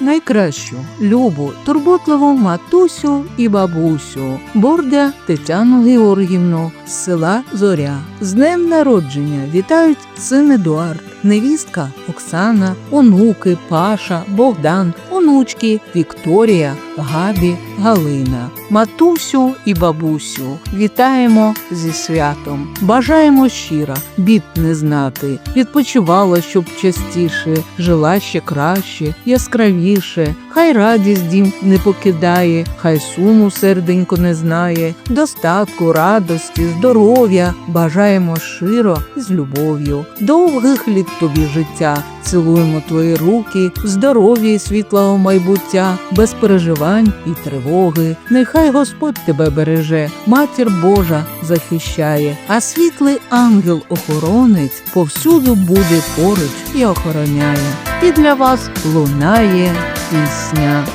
найкращу, любу, турботливу матусю і бабусю, бордя Тетяну Георгівну з села Зоря. З днем народження вітають син Едуард, невістка Оксана, онуки Паша, Богдан, онучки Вікторія, Габі, Галина. Матусю і бабусю вітаємо зі святом. Бажаємо щиро, бід не знати, відпочивала, щоб частіше, жила ще краще, яскравіше. Хай радість дім не покидає, хай суму серденько не знає, достатку, радості, здоров'я бажаємо широ з любов'ю. Довгих літ тобі життя, цілуємо твої руки, здоров'я і світлого майбуття, без переживань і тривоги. Нехай Господь тебе береже, матір Божа захищає, а світлий ангел-охоронець повсюду буде поруч і охороняє. І для вас лунає пісня.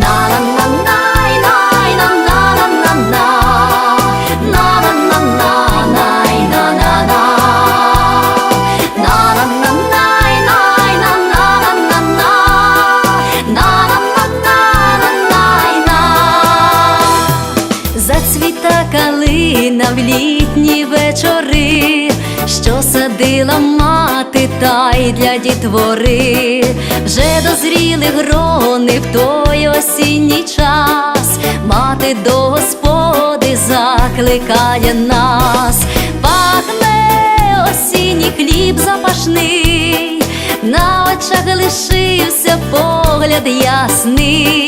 Зацвіта в літні вечори, що садила мати та й для дітвори, вже дозріли грони в той осінній час, мати до господи закликає нас, пахне осінній хліб запашний, на очах лишився погляд ясний,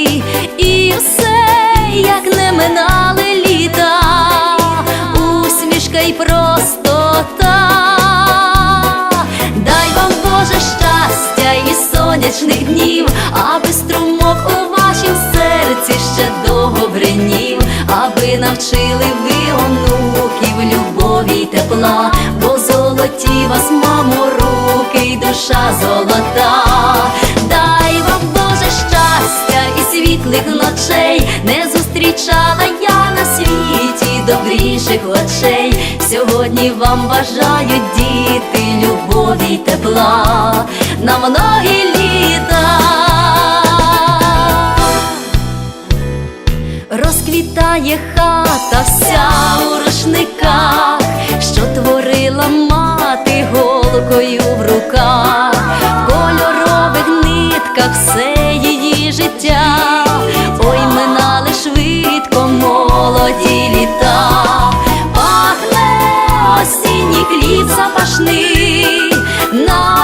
сонячних днів, аби струмок у вашім серці ще довго бринів, аби навчили ви онуків любові й тепла, бо золоті вас, мамо, руки й душа золота. Дай вам Боже щастя і світлих ночей, не зустрічала я на світі добріших очей. Сьогодні вам бажають діти любові й тепла на многі літа. Розквітає хата вся у рушниках, що творила мати голкою в руках, в кольорових нитках все її життя, ой, минали швидко молоді літа, пахне осінній хліб запашний,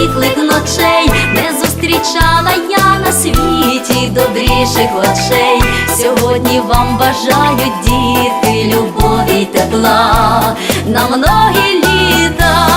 Світлих ночей, не зустрічала я на світі добріших очей. Сьогодні вам бажають діти любові й тепла на многі літа.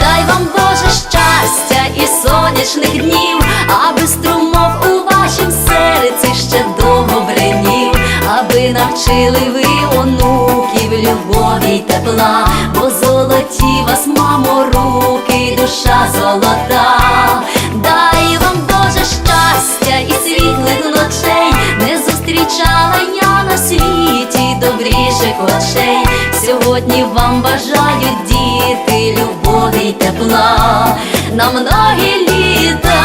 Дай вам Боже щастя і сонячних днів, аби струмок у вашім серці ще довго аби навчили ви онуків любові й тепла, бо золоті вас, мамо, руки душа золота. Добріших очей. Сьогодні вам бажають діти любові тепла на многі літа.